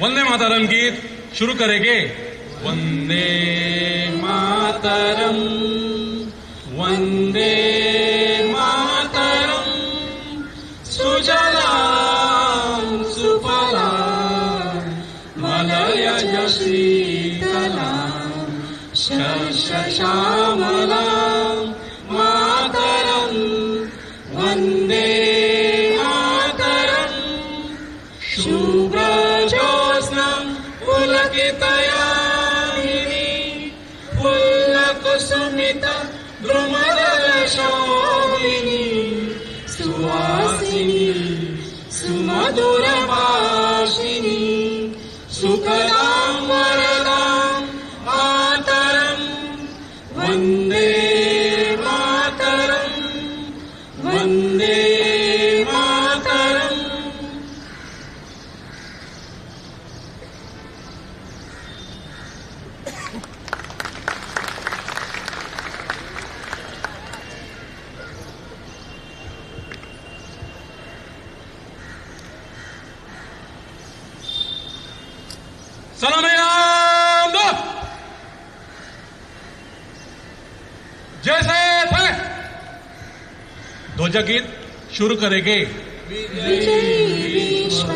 वंदे मातरम गीत शुरू करेंगे। वंदे मातरम। वंदे श्यामला मातरम् वन्दे मातरम् सुबशोषणकितया पुलक सुमित गृमरशोभि सुवासिनी सुमधुरवासिनी। सुख जैसे थे ध्वज गीत शुरू करेंगे।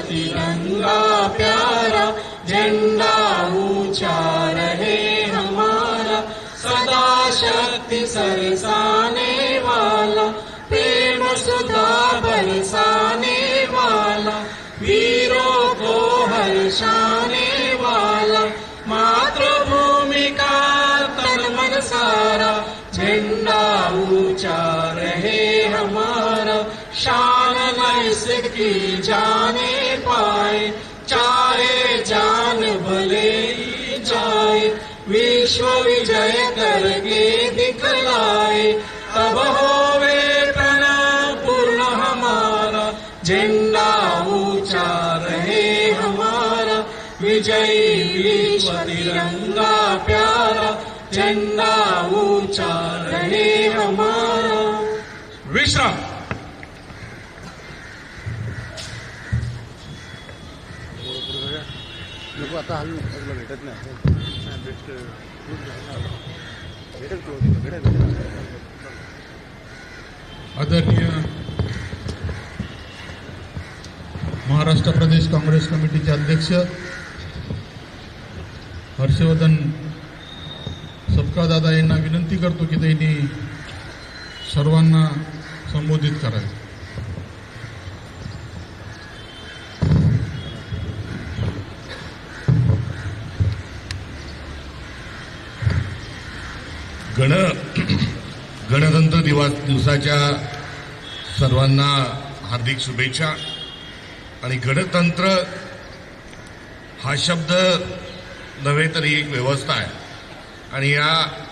तिरंगा प्यारा झंडा ऊँचा। विश्व विजय करके दिखलाए। तब होवे प्रणव पूर्ण हमारा झंडा ऊँचा रहे हमारा। विजयी विश्व तिरंगा प्यारा। झंडा ऊँचा रहे हमारा। विश्राम। आता हल्ली तुला भेटत नाही आदरणीय महाराष्ट्र प्रदेश काँग्रेस कमिटीचे अध्यक्ष हर्षवर्धन सपकादादा यांना विनंती करतो की त्यांनी सर्वांना संबोधित करावे. गण गणतंत्र दिवस दिवसाच्या सर्वांना हार्दिक शुभेच्छा. आणि गणतंत्र हा शब्द नव्हे तर ही एक व्यवस्था आहे. आणि या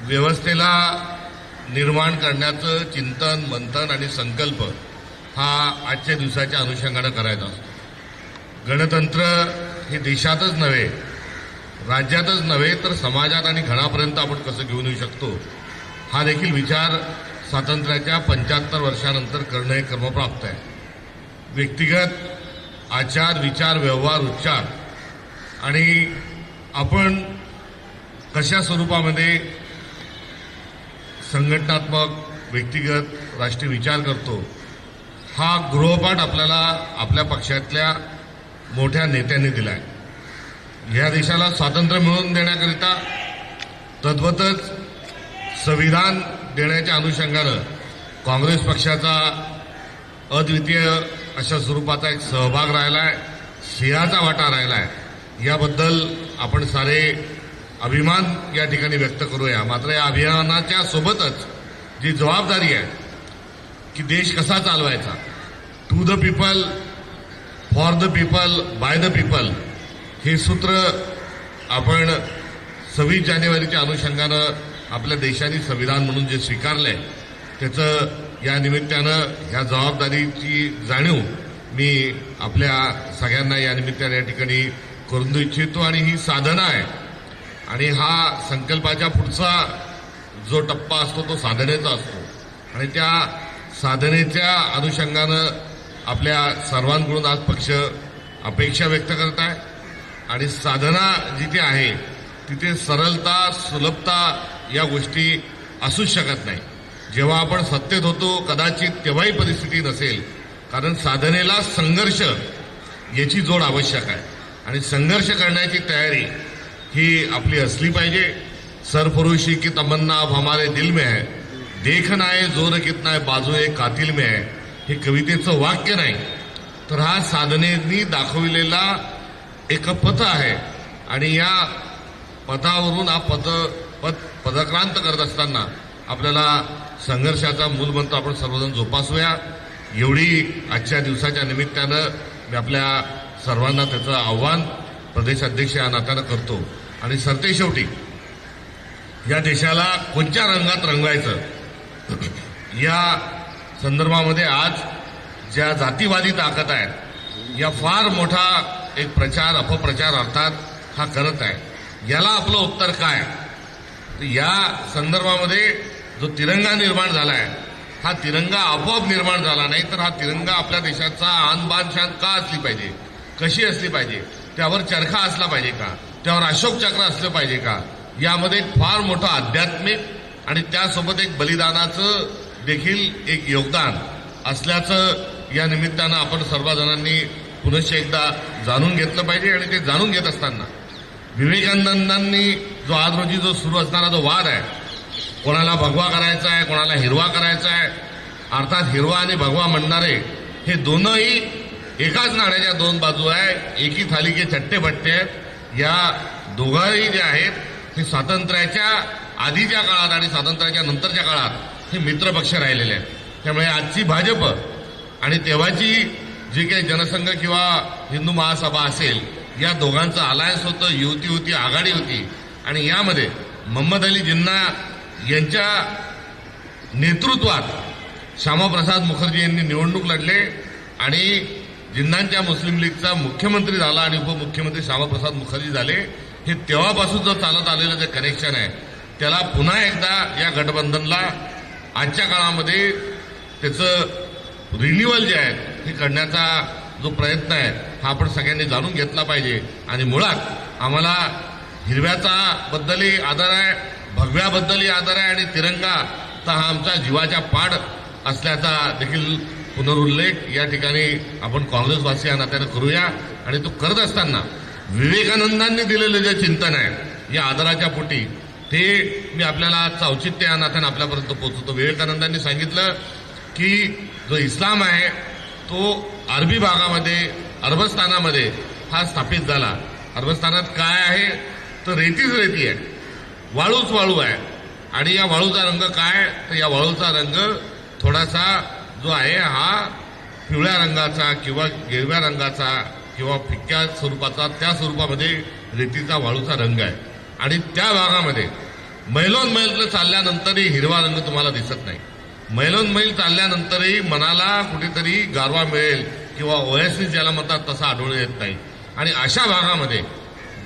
व्यवस्थेला निर्माण करण्याचं चिंतन मंथन आणि संकल्प हा आजच्या दिवसाच्या अनुषंगानं करायचा असतो. गणतंत्र हे देशातच नव्हे राज्यातच नव्हे तर समाजात आणि घरापर्यंत आपण कसं घेऊन येऊ शकतो? हा देखील विचार स्वातंत्र्याच्या पंच्याहत्तर वर्षानंतर करणं हे क्रमप्राप्त आहे. व्यक्तिगत आचार विचार व्यवहार उच्चार आणि आपण कशा स्वरूपामध्ये संघटनात्मक व्यक्तिगत राष्ट्रीय विचार करतो हा गृहपाठ आपल्याला आपल्या पक्षातल्या मोठ्या नेत्यांनी दिला आहे या देशाला स्वातंत्र्य मिळवून देण्याकरिता तद्वतच संविधान देण्याच्या अनुषंगानं काँग्रेस पक्षाचा अद्वितीय अशा स्वरूपाचा एक सहभाग राहिला आहे सिंहाचा वाटा राहिला आहे याबद्दल आपण सारे अभिमान या ठिकाणी व्यक्त करूया. मात्र या अभियानाच्या सोबतच जी जबाबदारी आहे की देश कसा चालवायचा? To the people for the people by the people हे सूत्र आपण सव्वीस जानेवारीच्या अनुषंगानं आपल्या देशाने संविधान म्हणून जे स्वीकारलंय त्याचं या निमित्तानं ह्या जबाबदारीची जाणीव मी आपल्या सगळ्यांना या निमित्तानं या ठिकाणी करून देऊ इच्छितो आणि ही साधना आहे. आणि हा संकल्पाच्या पुढचा जो टप्पा असतो तो साधनेचा असतो. आणि त्या साधनेच्या अनुषंगानं आपल्या सर्वांकडून आज पक्ष अपेक्षा व्यक्त करत आहे. आणि साधना जिथे आहे तिथे सरलता सुलभता या गोष्टी असूच शकत नाही. जेव्हा आपण सत्तेत होतो कदाचित तेव्हाही परिस्थिती नसेल. कारण साधनेला संघर्ष याची जोड आवश्यक आहे. आणि संघर्ष करण्याची तयारी ही आपली असली पाहिजे. सरपुरुषी की तमन्ना अब हमारे दिल में है. देखना है जोर कितना है बाजू एक कातील में है. हे कवितेचं वाक्य नाही. तर हा साधनेनी दाखविलेला एक पद आहे. आणि या पथावरून हा पद पद पदक्रांत करत असताना आपल्याला संघर्षाचा मूलमंत्र आपण सर्वजण जोपासूया. एवढी आजच्या दिवसाच्या निमित्तानं मी आपल्या सर्वांना त्याचं आव्हान प्रदेशाध्यक्ष या नात्यानं करतो. आणि सरते शेवटी या देशाला कोणत्या रंगात रंगवायचं? या संदर्भामध्ये आज ज्या जातीवादी ताकद आहेत या फार मोठा एक प्रचार अपप्रचार अर्थात हा करत आहे. याला आपलं उत्तर काय? तर या संदर्भामध्ये जो तिरंगा निर्माण झाला आहे हा तिरंगा आपोआप निर्माण झाला नाही तर हा तिरंगा आपल्या देशाचा आनबान शान का असली पाहिजे? कशी असली पाहिजे? त्यावर चरखा असला पाहिजे का? त्यावर अशोक चक्र असलं पाहिजे का? यामध्ये एक फार मोठं आध्यात्मिक आणि त्यासोबत एक बलिदानाचं देखील एक योगदान असल्याचं या निमित्तानं आपण सर्वजणांनी पुनश्च एकदा जाणून घेतलं पाहिजे आणि ते जाणून घेत असताना विवेकानंदांनी जो आज रोजी जो सुरू असणारा जो वाद आहे कोणाला भगवा करायचा आहे कोणाला हिरवा करायचा आहे अर्थात हिरवा आणि भगवा म्हणणारे हे दोनही एकाच नाण्याच्या दोन बाजू आहे एकी थालीचे चट्टे भट्टे आहेत. या दोघांही जे आहेत हे स्वातंत्र्याच्या आधीच्या काळात आणि स्वातंत्र्याच्या नंतरच्या काळात हे मित्रपक्ष राहिलेले आहेत. त्यामुळे आजची भाजप आणि तेव्हाची जी काही जनसंघ किंवा हिंदू महासभा असेल या दोघांचं अलायन्स होतं युती होती आघाडी होती. आणि यामध्ये मोहम्मद अली जिन्ना यांच्या नेतृत्वात श्यामाप्रसाद मुखर्जी यांनी निवडणूक लढले आणि जिन्नांच्या मुस्लिम लीगचा मुख्यमंत्री झाला आणि उपमुख्यमंत्री श्यामाप्रसाद मुखर्जी झाले हे तेव्हापासून जो चालत आलेलं जे कनेक्शन आहे त्याला पुन्हा एकदा या गठबंधनला आजच्या काळामध्ये त्याचं रिन्युअल जे आहे ती करण्याचा जो प्रयत्न आहे हा आपण सगळ्यांनी जाणून घेतला पाहिजे. आणि मुळात आम्हाला हिरव्याचा बद्दलही आदर आहे भगव्याबद्दलही आदर आहे आणि तिरंगा तर हा आमचा जीवाच्या पाड असल्याचा देखील पुनरुल्लेख या ठिकाणी आपण काँग्रेसवासी या नात्यानं करूया. आणि तो करत असताना विवेकानंदांनी दिलेलं जे चिंतन आहे या आदराच्या पोटी ते मी आपल्याला चौचित्य या नात्यानं आपल्यापर्यंत पोहोचवतो. विवेकानंदांनी सांगितलं की जो इस्लाम आहे तो अरबी भागामध्ये अरबस्थानामध्ये हा स्थापित झाला. अरबस्थानात काय आहे? तर रेतीच रेती आहे. वाळूच वाळू आहे. आणि या वाळूचा रंग काय? तर या वाळूचा रंग थोडासा जो आहे हा पिवळ्या रंगाचा किंवा हिरव्या रंगाचा किंवा फिक्या स्वरूपाचा त्या स्वरूपामध्ये रेतीचा वाळूचा रंग आहे. आणि त्या भागामध्ये मैलोन मैल चालल्यानंतरही हिरवा रंग तुम्हाला दिसत नाही. मैलोन मैल चालल्यानंतरही मनाला कुठेतरी गारवा मिळेल किंवा ओएसएस ज्याला म्हणतात तसा आढळून येत नाही. आणि अशा भागामध्ये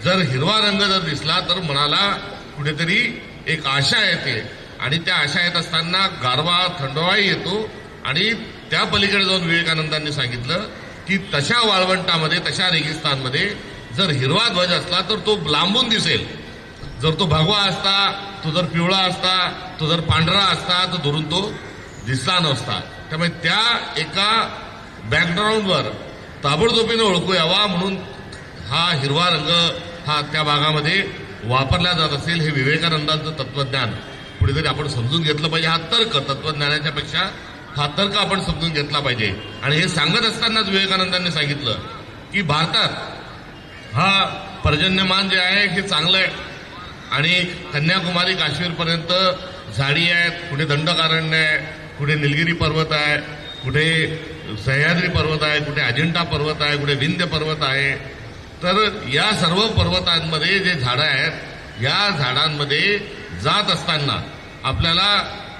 जर हिरवा रंग जर दिसला तर मनाला कुठेतरी एक आशा येते. आणि त्या आशा येत असताना गारवा थंडवाही येतो. आणि त्या पलीकडे जाऊन विवेकानंदांनी सांगितलं की तशा वाळवंटामध्ये तशा रेगिस्तानमध्ये जर हिरवा ध्वज असला तर तो लांबून दिसेल. जर तो भगवा असता तो जर पिवळा असता तो जर पांढरा असता तर दुरून तो दिसला नसता. त्यामुळे त्या एका बॅकग्राऊंडवर ताबडतोबीनं ओळखू यावा म्हणून हा हिरवा रंग हा त्या भागामध्ये वापरला जात असेल हे विवेकानंदांचं तत्वज्ञान कुठेतरी आपण समजून घेतलं पाहिजे. हा तर्क तत्वज्ञानाच्या पेक्षा हा तर्क आपण समजून घेतला पाहिजे. आणि हे सांगत असतानाच विवेकानंदांनी सांगितलं की भारतात हा पर्जन्यमान जे आहे हे चांगलं आहे. आणि कन्याकुमारी काश्मीरपर्यंत झाडी आहेत कुठे दंडकारण्य आहे कुठे निलगिरी पर्वत आहे कुठे सह्याद्री पर्वत आहे कुठे अजिंठा पर्वत आहे कुठे विंध्य पर्वत आहे. तर या सर्व पर्वतांमध्ये जे झाडं आहेत या झाडांमध्ये जात असताना आपल्याला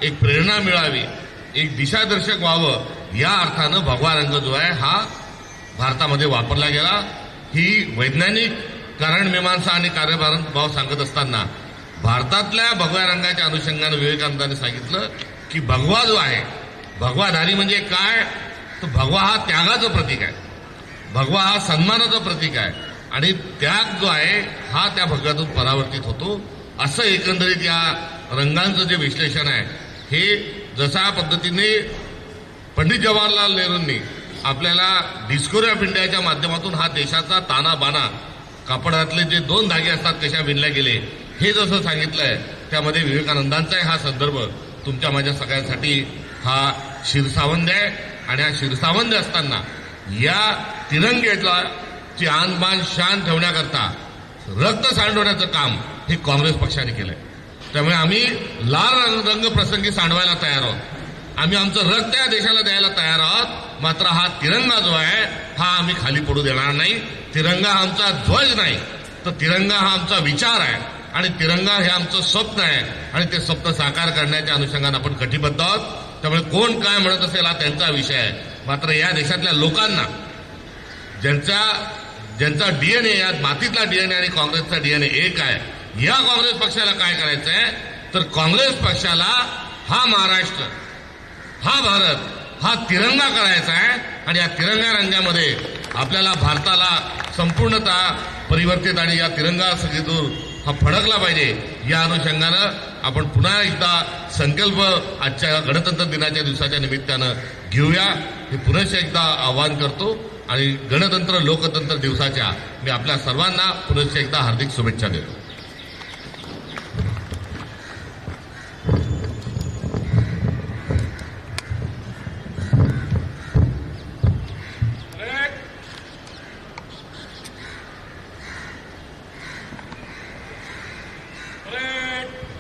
एक प्रेरणा मिळावी एक दिशादर्शक व्हावं या अर्थानं भगवा रंग जो आहे हा भारतामध्ये वापरला गेला. ही वैज्ञानिक कारण मीमांसा आणि भाव सांगत असताना भारतातल्या भगव्या रंगाच्या अनुषंगानं विवेकानंदांनी सांगितलं की भगवा जो आहे भगवाधारी म्हणजे काय? तर भगवा हा त्यागाचं प्रतीक आहे. भगवा हा सन्मानाचं प्रतीक आहे. आणि त्याग जो आहे हा त्या भगवातून परावर्तित होतो. असं एकंदरीत या रंगांचं जे विश्लेषण आहे हे जशा पद्धतीने पंडित जवाहरलाल नेहरूंनी आपल्याला डिस्कोरी ऑफ इंडियाच्या माध्यमातून हा देशाचा ताना बाना कापडातले जे दोन धागे असतात कशा विणल्या गेले हे जसं सांगितलंय त्यामध्ये विवेकानंदांचाही हा संदर्भ तुमच्या माझ्या सगळ्यांसाठी हा शिरसावंद आहे. आणि हा शिरसावंद असताना या तिरंगेला ची आणबाण शान ठेवण्याकरता रक्त सांडवण्याचं काम हे काँग्रेस पक्षाने केलंय. त्यामुळे आम्ही लाल रंग रंग प्रसंगी सांडवायला तयार आहोत. आम्ही आमचं रक्त या देशाला द्यायला तयार आहोत. मात्र हा तिरंगा जो आहे हा आम्ही खाली पडू देणार नाही. तिरंगा हा आमचा ध्वज नाही. तर तिरंगा हा आमचा विचार आहे. आणि तिरंगा हे आमचं स्वप्न आहे. आणि ते स्वप्न साकार करण्याच्या अनुषंगाने आपण कटिबद्ध आहोत. त्यामुळे कोण काय म्हणत असेल हा त्यांचा विषय आहे. मात्र या देशातल्या लोकांना ज्यांचा ज्यांचा डीएनए या मातीतला डीएनए आणि काँग्रेसचा डीएनए एक आहे या काँग्रेस पक्षाला काय करायचं आहे तर काँग्रेस पक्षाला हा महाराष्ट्र हा भारत हा तिरंगा करायचा आहे. आणि या तिरंगा रंगामध्ये आपल्याला भारताला संपूर्णतः परिवर्तित आणि या तिरंगा दूर हा फडकला पाहिजे. या अनुषंगानं आपण पुन्हा एकदा संकल्प आजच्या गणतंत्र दिनाच्या दिवसाच्या निमित्तानं घेऊया. हे पुनश्च एकदा आवाहन करतो. आणि गणतंत्र लोकतंत्र दिवसाच्या मी आपल्या सर्वांना पुनश्च एकदा हार्दिक शुभेच्छा देतो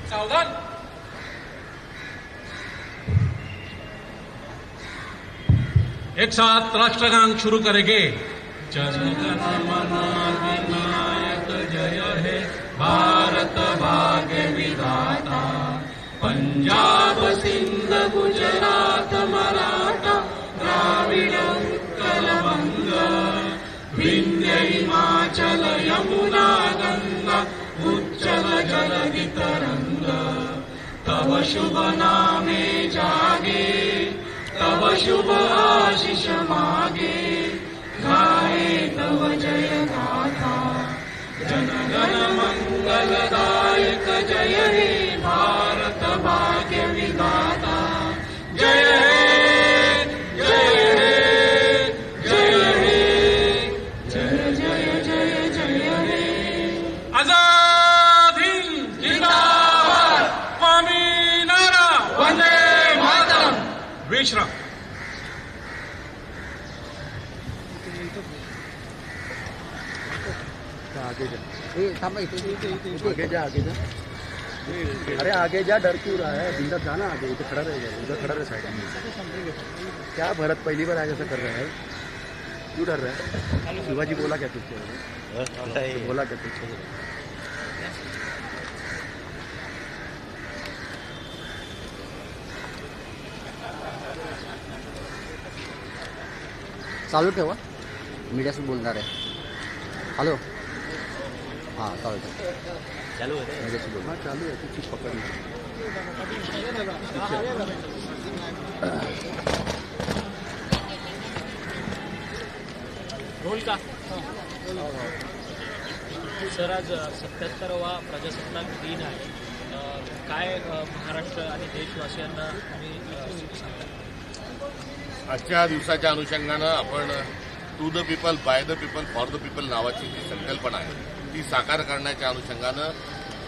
सावधान एक साथ राष्ट्रगान शुरू करेंगे विनायक जय हे भारत भाग्य विधाता पंजाब सिंध गुजरात मराठा द्राविड उत्कल बंग विंध्य हिमाचल यमुना गंगा उच्चल जलधि तरंग तव शुभ नामे जागे तव शुभ आशिष मागे गाये तव जय गाथा जन गण मंगलदायक जय हे आगे जा आगे जा। अरे आगे जा डर क्यों रहा है? बिंदर जाना आगे इधर खड़ा रहेगा उधर खड़ा रहे साइड में। क्या भरत पहली बार आज ऐसा कर रहा है? क्यों डर रहा है? शिवाजी बोला क्या तुझसे? बोला क्या तुझसे? चालू ठेवा मीडियाशी बोलणार आहे हॅलो? हां चालू ठेव चालू बोल. हाँ चालू है कुछ चीज़ पकड़नी सर आज सत्याहत्तरावा प्रजासत्ताक दिन आहे. अ, काय अ, महाराष्ट्र आणि देशवासियांना तुम्ही अ, सांगता? आजच्या दिवसाच्या अनुषंगानं आपण to the people by the people for the people नावाची जी संकल्पना आहे ती साकार करण्याच्या अनुषंगानं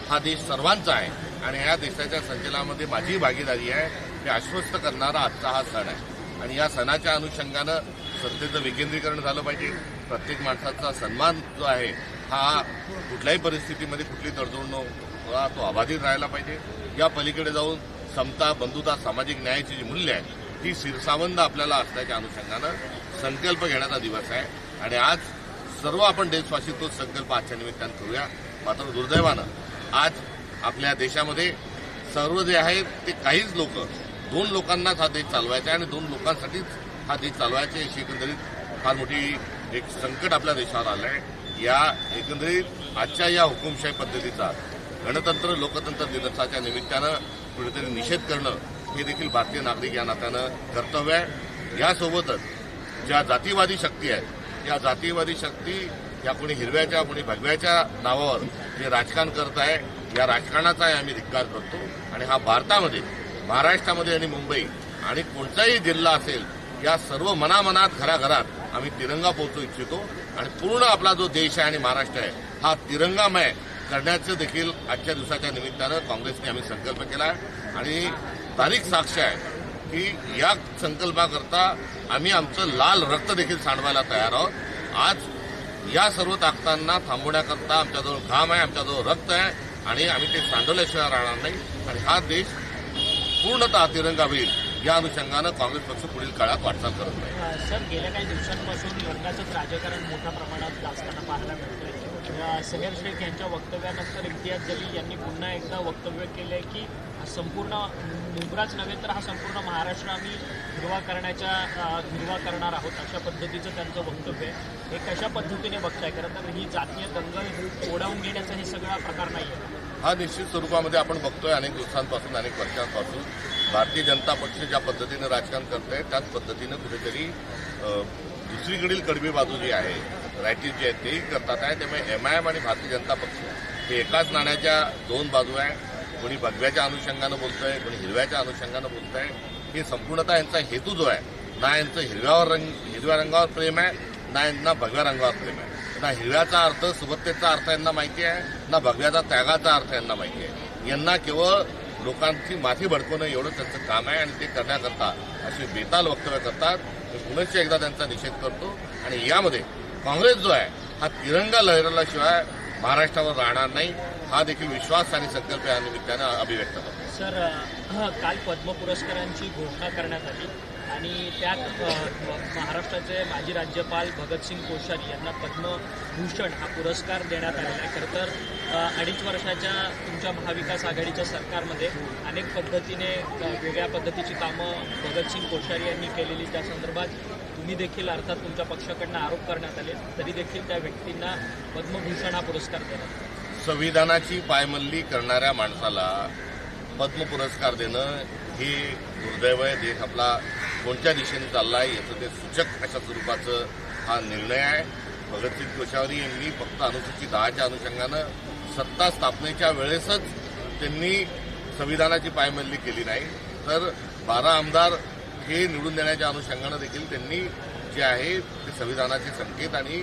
हा देश सर्वांचा आहे आणि या देशाच्या संचलनामध्ये माझी भागीदारी आहे. हे आश्वस्त करणारा आजचा हा सण आहे. आणि या सणाच्या अनुषंगानं सत्तेचं विकेंद्रीकरण झालं पाहिजे. प्रत्येक माणसाचा सन्मान जो आहे हा कुठल्याही परिस्थितीमध्ये कुठली तडजोड न तो अबाधित राहायला पाहिजे. या पलीकडे जाऊन समता बंधुता सामाजिक न्यायाची जी मूल्य आहे ती शिरसावंद आपल्याला असल्याच्या अनुषंगानं संकल्प घेण्याचा दिवस आहे. आणि आज सर्व आपण देशवासी तो संकल्प आजच्या निमित्तानं करूया. मात्र दुर्दैवानं आज आपल्या देशामध्ये सर्व जे आहेत ते काहीच लोक दोन लोकांनाच हा देश चालवायचा आहे आणि दोन लोकांसाठीच हा देश चालवायचा अशी एकंदरीत फार मोठी एक संकट आपल्या देशावर आलं आहे या एकंदरीत आजच्या या हुकुमशाही पद्धतीचा गणतंत्र लोकतंत्र दिवसाच्या निमित्तानं कुठेतरी निषेध करणं हे देखील भारतीय नागरिक या नात्यानं कर्तव्य आहे. यासोबतच ज्या जातीवादी शक्ती आहेत या जातीवादी शक्ती या कोणी हिरव्याच्या कोणी भगव्याच्या नावावर जे राजकारण करत आहे या राजकारणाचाही आम्ही धिक्कार करतो. आणि हा भारतामध्ये महाराष्ट्रामध्ये आणि मुंबई आणि कोणताही जिल्हा असेल या सर्व मनामनात घराघरात आम्ही तिरंगा पोहोचू इच्छितो. आणि पूर्ण आपला जो देश आहे आणि महाराष्ट्र आहे हा तिरंगामय करण्याचं देखील आजच्या दिवसाच्या निमित्तानं काँग्रेसने आम्ही संकल्प केला. आहे आणि तारीख साक्ष आहे. की या संकल्पाकरता आम्ही आमचं लाल रक्त देखील सांडवायला तयार आहोत. आज या सर्व ताकदांना थांबवण्याकरता आमच्याजवळ घाम आहे आमच्याजवळ रक्त आहे आणि आम्ही ते सांडवल्याशिवाय राहणार नाही. आणि हा देश पूर्णतः तिरंगा होईल या अनुषंगानं काँग्रेस पक्ष पुढील काळात वाटचाल करत नाही. सर गेल्या काही दिवसांपासून रंगाचंच राजकारण मोठ्या प्रमाणात पाहायला मिळतंय. सहेर शेख यांच्या वक्तव्यानंतर इम्तियाज जलील यांनी पुन्हा एकदा वक्तव्य केलंय की संपूर्ण मुंब्राच नव्हे तर हा संपूर्ण महाराष्ट्र आम्ही हिरवा करण्याच्या हिरवा करणार आहोत अशा पद्धतीचं त्यांचं वक्तव्य आहे. हे कशा पद्धतीने बघताय? खरं तर ही जातीय दंगल ओढावून घेण्याचा हे सगळा प्रकार नाही आहे हा निश्चित स्वरूपामध्ये आपण बघतोय अनेक दिवसांपासून अनेक वर्षांपासून. भारतीय जनता पक्ष ज्या पद्धतीनं राजकारण करतंय त्याच पद्धतीनं कुठेतरी दुसरीकडील कडवी बाजू जी आहे रायटीज जे आहेत तेही करतात आहे. त्यामुळे एमआयएम आणि भारतीय जनता पक्ष हे एकाच नाण्याच्या दोन बाजू आहे. कोणी भगव्याच्या अनुषंगानं बोलतंय कोणी हिरव्याच्या अनुषंगानं बोलतंय. हे संपूर्णतः यांचा हेतू जो आहे ना यांचं हिरव्यावर रंग हिरव्या रंगावर प्रेम आहे ना यांना भगव्या रंगावर प्रेम आहे. ना हिरव्याचा अर्थ सुबत्तेचा अर्थ यांना माहिती आहे ना भगव्याचा त्यागाचा अर्थ यांना माहिती आहे. यांना केवळ लोकांची माथी भडकवणं एवढं त्यांचं काम आहे आणि ते करण्याकरता अशी बेताल वक्तव्य करतात. मी पुनश्च एकदा त्यांचा निषेध करतो आणि यामध्ये काँग्रेस जो आहे हा तिरंगा लहरल्याशिवाय महाराष्ट्रावर राहणार नाही हा देखील विश्वास आणि संकल्प या निमित्तानं अभिव्यक्त करतो. सर काल पद्म पुरस्कारांची घोषणा करण्यात आली आणि त्यात महाराष्ट्राचे माजी राज्यपाल भगतसिंग कोश्यारी यांना पद्मभूषण हा पुरस्कार देण्यात आलेला आहे. खरं तर अडीच वर्षाच्या तुमच्या महाविकास आघाडीच्या सरकारमध्ये अनेक पद्धतीने वेगळ्या पद्धतीची कामं भगतसिंग कोश्यारी यांनी केलेली. त्या संदर्भात तुम्ही देखील अर्थात तुमच्या पक्षाकडनं आरोप करण्यात आले तरी देखील त्या व्यक्तींना पद्मभूषण हा पुरस्कार देण्यात संविधानाची पायमल्ली करणाऱ्या माणसाला पद्म पुरस्कार देणं हे दुर्दैव आहे देश आपला कोणत्या दिशेने चालला आहे याचं ते सूचक अशा स्वरूपाचं हा निर्णय आहे. भगतसिंग कोश्यारी यांनी फक्त अनुसूचित दहाच्या अनुषंगानं सत्ता स्थापनेच्या वेळेसच त्यांनी संविधानाची पायमल्ली केली नाही. तर बारा आमदार हे निवडून देण्याच्या अनुषंगानं देखील त्यांनी जे आहे ते संविधानाचे संकेत आणि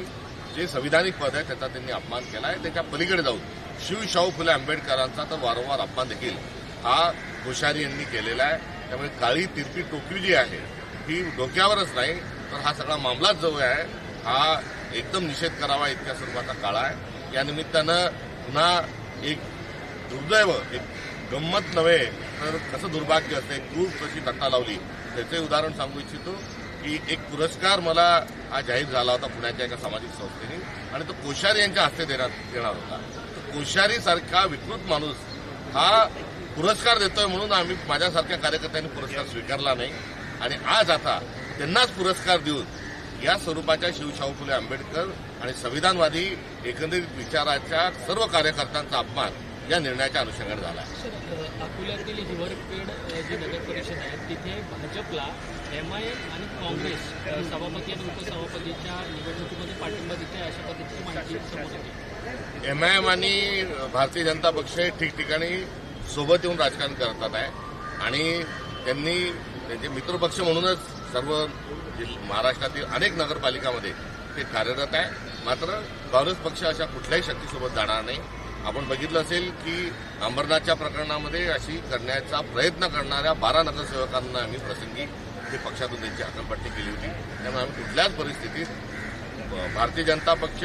जे संविधानिक पद आहे त्याचा त्यांनी अपमान केला आहे. त्याच्या पलीकडे जाऊन शिव शाहू फुले आंबेडकरांचा तर वारंवार अपमान देखील हा कोश्यारी यांनी केलेला आहे. त्यामुळे काळी तिरपी टोपी जी आहे ही डोक्यावरच नाही तर हा सगळा मामलाच जो आहे हा एकदम निषेध करावा इतक्या स्वरूपाचा काळ आहे. या निमित्तानं पुन्हा एक दुर्दैव एक गंमत नव्हे तर कसं दुर्भाग्य असते क्रूर कशी तट्टा लावली. त्याचे उदाहरण सांगू इच्छितो की एक पुरस्कार मला हा जाहीर झाला होता पुण्याच्या एका सामाजिक संस्थेने आणि तो कोश्यारी यांच्या हस्ते देण्यात येणार होता. तर कोश्यारी सारखा विकृत माणूस हा पुरस्कार देतोय म्हणून आम्ही माझ्यासारख्या कार्यकर्त्यांनी पुरस्कार स्वीकारला नाही. आणि आज आता त्यांनाच पुरस्कार देऊन या स्वरूपाच्या शिवशाहू फुले आंबेडकर आणि संविधानवादी एकंदरीत विचाराच्या सर्व कार्यकर्त्यांचा अपमान या निर्णयाच्या अनुषंगाने झाला आहे अकोल्यातील हिवरपेड जी नगर परिषद आहे तिथे भाजपला एम आय एम आणि काँग्रेस सभापती आणि उपसभापतीच्या निवडणुकीमध्ये पाठिंबा देते अशा पद्धतीची माहिती समोर येते एमआयएम आणि भारतीय जनता पक्ष हे ठिकठिकाणी सोबत येऊन राजकारण करतात आहे. आणि त्यांनी त्यांचे मित्रपक्ष म्हणूनच सर्व महाराष्ट्रातील अनेक नगरपालिकामध्ये ते कार्यरत आहे. मात्र काँग्रेस पक्ष अशा कुठल्याही शक्तीसोबत जाणार नाही. आपण बघितलं असेल की अंबरनाथच्या प्रकरणामध्ये अशी करण्याचा प्रयत्न करणाऱ्या बारा नगरसेवकांना आम्ही प्रसंगी ते पक्षातून त्यांची हकालपट्टी केली होती. त्यामुळे आम्ही कुठल्याच परिस्थितीत भारतीय जनता पक्ष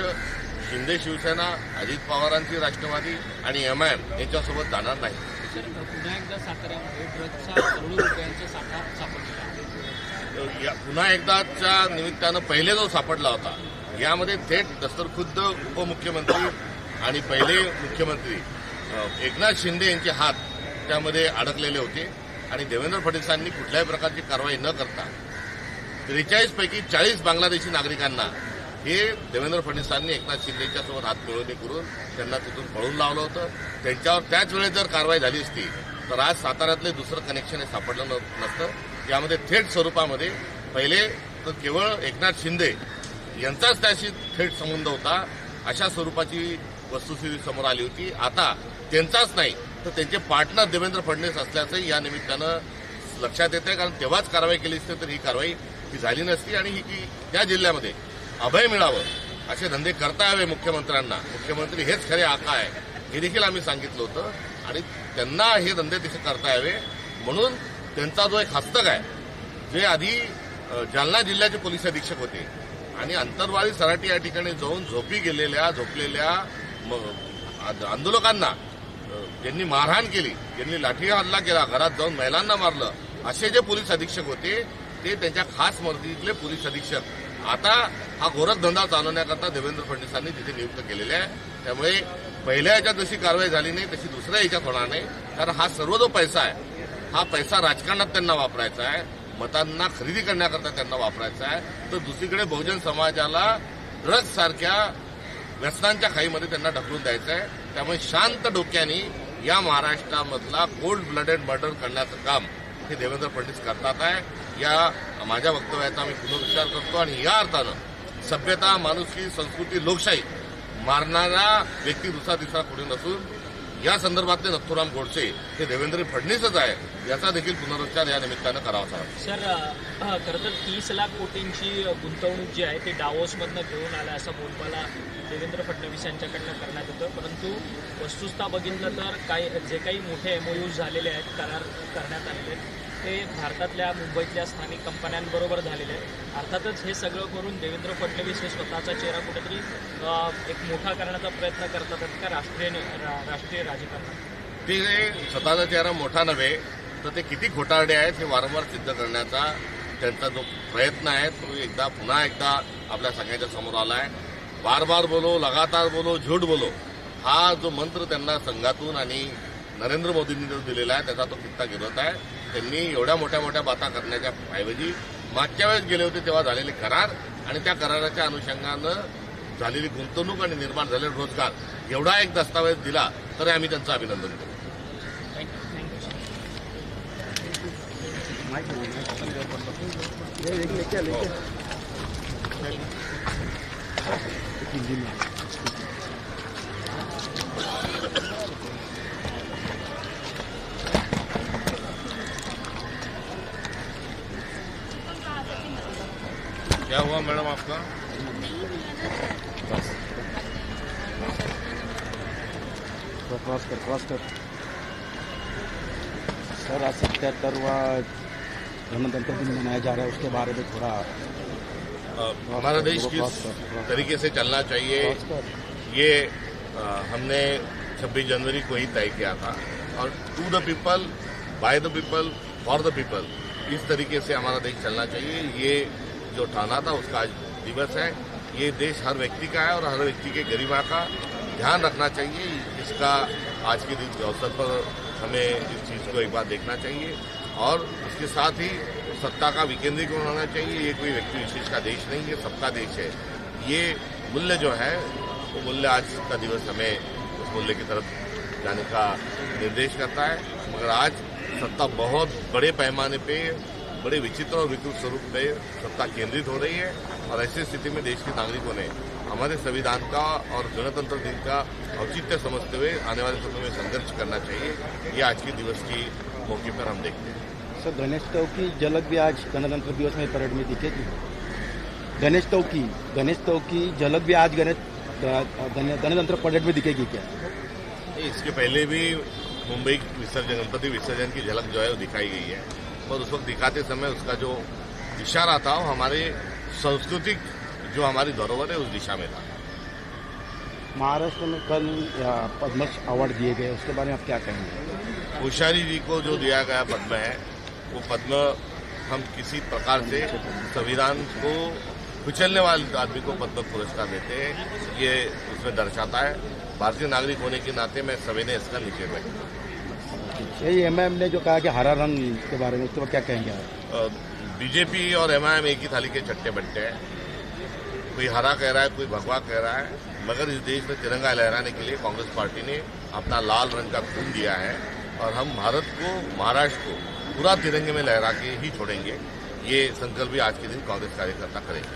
शिंदे शिवसेना अजित पवारांची राष्ट्रवादी आणि एमआयएम यांच्यासोबत जाणार नाही. पुन्हा एकदा साताऱ्यामध्ये ड्रग्जचा करोडो रुपयांचा साठा सापडलेला आहे या पुन्हा एकदाच्या निमित्तानं पहिले जो सापडला होता यामध्ये थेट दस्तरखुद्द उपमुख्यमंत्री आणि पहिले मुख्यमंत्री एकनाथ शिंदे यांचे हात त्यामध्ये अडकलेले होते. आणि देवेंद्र फडणवीसांनी कुठल्याही प्रकारची कारवाई न करता त्रेचाळीसपैकी चाळीस बांगलादेशी नागरिकांना हे देवेंद्र फडणवीसांनी एकनाथ शिंदेच्या सोबत हात मिळवणी करून त्यांना तिथून पळून लावलं होतं. त्यांच्यावर त्याच वेळेस जर कारवाई झाली असती तर आज साताऱ्यातले दुसरं कनेक्शन हे सापडलं नसतं. यामध्ये थेट स्वरूपामध्ये पहिले तर केवळ एकनाथ शिंदे यांचाच त्याशी थेट संबंध होता. अशा स्वरूपाची वस्तुस्थिती समोर आली होती. आता त्यांचाच नाही तर त्यांचे पार्टनर देवेंद्र फडणवीस असल्याचंही या निमित्तानं लक्षात येते कारण तेव्हाच कारवाई केली असती तर ही कारवाई ही झाली नसती आणि ही की त्या जिल्ह्यामध्ये अभय मिळावं असे धंदे करता यावे मुख्यमंत्र्यांना. मुख्यमंत्री हेच खरे आका आहे हे देखील आम्ही सांगितलं होतं. आणि त्यांना हे धंदे तिथे करता यावे म्हणून त्यांचा जो एक हस्तक आहे जे आधी जालना जिल्ह्याचे पोलीस अधीक्षक होते आणि अंतरवाळी सराटी या ठिकाणी जाऊन झोपी गेलेल्या झोपलेल्या आंदोलकांना ज्यांनी मारहाण केली ज्यांनी लाठी हल्ला केला घरात जाऊन महिलांना मारलं असे जे पोलीस अधीक्षक होते ते त्यांच्या खास मदतीतले पोलीस अधीक्षक. आता हा गोरख धंदा चालवण्याकरता देवेंद्र फडणवीसांनी तिथे नियुक्त केलेले आहे. त्यामुळे पहिल्या याच्यात जशी कारवाई झाली नाही तशी दुसऱ्या याच्यात होणार नाही. कारण हा सर्व जो पैसा आहे हा पैसा राजकारणात त्यांना वापरायचा आहे. मतांना खरेदी करण्याकरता त्यांना वापरायचा आहे. तर दुसरीकडे बहुजन समाजाला ड्रग्ज सारख्या व्यसनांच्या खाईमध्ये त्यांना ढकलून द्यायचं आहे त्यामुळे शांत डोक्याने या महाराष्ट्रामधला कोल्ड ब्लडेड मर्डर करण्याचं काम हे देवेंद्र फडणवीस करतात आहे. या माझ्या वक्तव्याचा आम्ही पुनरुच्चार करतो आणि या अर्थानं सभ्यता माणुसकी संस्कृती लोकशाही मारणारा व्यक्ती दुसरा तिसरा कुणी नसून या संदर्भातले नथुराम गोडसे हे देवेंद्र फडणवीसच आहे याचा देखील पुनरुच्चार या निमित्तानं करावा सर खरं तर तीस लाख कोटींची गुंतवणूक जी आहे ती डावोसमधनं घेऊन आलं असं बोलबाला देवेंद्र फडणवीस यांच्याकडनं करण्यात येतं. परंतु वस्तुस्था बघितलं तर काही जे काही मोठे एमओयूज झालेले आहेत करार करण्यात आलेले आहेत. ते भारतातल्या मुंबईतल्या स्थानिक कंपन्यांबरोबर झालेले आहेत अर्थातच हे सगळं करून देवेंद्र फडणवीस हे स्वतःचा चेहरा कुठेतरी एक मोठा करण्याचा प्रयत्न करतात आहेत का राष्ट्रीय रा- राष्ट्रीय राजकारणात? ते स्वतःचा चेहरा मोठा नव्हे तर ते किती खोटारडे आहेत हे वारंवार सिद्ध करण्याचा त्यांचा जो प्रयत्न आहे तो एकदा पुन्हा एकदा आपल्या सगळ्यांच्या समोर आला आहे बार बार बोलो लगातार बोलो झूट बोलो हा जो मंत्र त्यांना संघातून आणि नरेंद्र मोदींनी जो दिलेला आहे त्याचा तो कित्ता गिरवत आहे. त्यांनी एवढ्या मोठ्या मोठ्या बाता करण्याच्या ऐवजी मागच्या वेळेस गेले होते तेव्हा झालेले करार आणि त्या कराराच्या अनुषंगानं झालेली गुंतवणूक आणि निर्माण झालेला रोजगार एवढा एक दस्तावेज दिला तर आम्ही त्यांचं अभिनंदन करू थँक्यू क्या हुआ मैडम आपका? क्रॉस कर क्रॉस कर। सर आज सत्याहत्तरवा गणतंत्र दिन मनाया जा रहा है उसके बारे में थोड़ा हमारा देश किस तरीके से चलना चाहिए ये अ, हमने 26 जनवरी को ही तय किया था। और to the people by the people for the people इस तरीके से हमारा देश चलना चाहिए। ये जो ठाना था, उसका आज दिवस है। ये देश हर व्यक्ति का है और हर व्यक्ति के गरिमा का ध्यान रखना चाहिए। इसका आज के दिन के अवसर पर हमें इस चीज़ को एक बार देखना चाहिए और इसके साथ ही सत्ता का विकेंद्रीकरण होना चाहिए। ये कोई व्यक्ति विशेष का देश नहीं है, सबका देश है। ये मूल्य जो है, वो मूल्य आज का दिवस हमें उस मूल्य की तरफ़ जाने का निर्देश करता है। मगर आज सत्ता बहुत बड़े पैमाने पे बड़े विचित्र और विकृत स्वरूप में सत्ता केंद्रित हो रही है और ऐसी स्थिति में देश के नागरिकों ने हमारे संविधान का और गणतंत्र दिन का औचित्य समझते हुए आने वाले समय में संघर्ष करना चाहिए। ये आज के दिवस की मौके पर हम देखते हैं। सर गणेश चौक की झलक भी आज गणतंत्र दिवस में परेड में दिखेगी गणेश चौक की गणेश चौक की झलक भी आज गणेश गणतंत्र परेड में दिखेगी क्या? इसके पहले भी मुंबई विसर्जन गणपति विसर्जन की झलक जो है वो दिखाई गई है। पर उस वक्त दिखाते समय उसका जो इशारा था वो हमारे सांस्कृतिक जो हमारी धरोहर है उस दिशा में था। महाराष्ट्र में कल पद्मश्री अवार्ड दिए गए उसके बारे में आप क्या कहेंगे? कोश्यारी जी को जो दिया गया पद्म है वो पद्म हम किसी प्रकार से संविधान को कुचलने वाले आदमी को पद्म पुरस्कार देते हैं ये उसमें दर्शाता है। भारतीय नागरिक होने के नाते मैं सविनय इसका निषेध है यही एमआईएम ने जो कहा कि हरा रंग के बारे में उसके बाद क्या कहेंगे आप? बीजेपी और एमआईएम एक ही थाली के छट्टे बट्टे हैं। कोई हरा कह रहा है कोई भगवा कह रहा है मगर इस देश में तिरंगा लहराने के लिए कांग्रेस पार्टी ने अपना लाल रंग का खून दिया है और हम भारत को महाराष्ट्र को पूरा तिरंगे में लहरा के ही छोड़ेंगे। ये संकल्प भी आज के दिन कांग्रेस कार्यकर्ता करेंगे।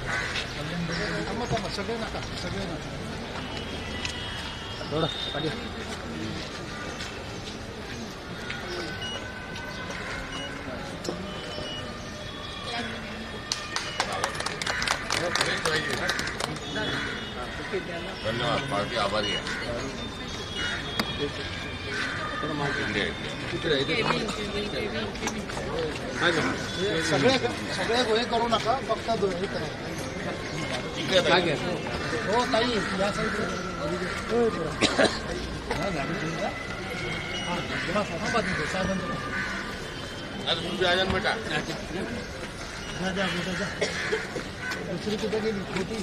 पता नहीं थोडं पाठी धन्यवाद पार्टी आभारी आहे इंडिया इंडिया सगळे सगळे गोळे करू नका फक्त दोन हे करा. हो ताई या आजन बेटा. दुसरी कुठे गेली छोटी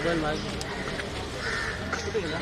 व्यवस्था झाली तुम्ही त्या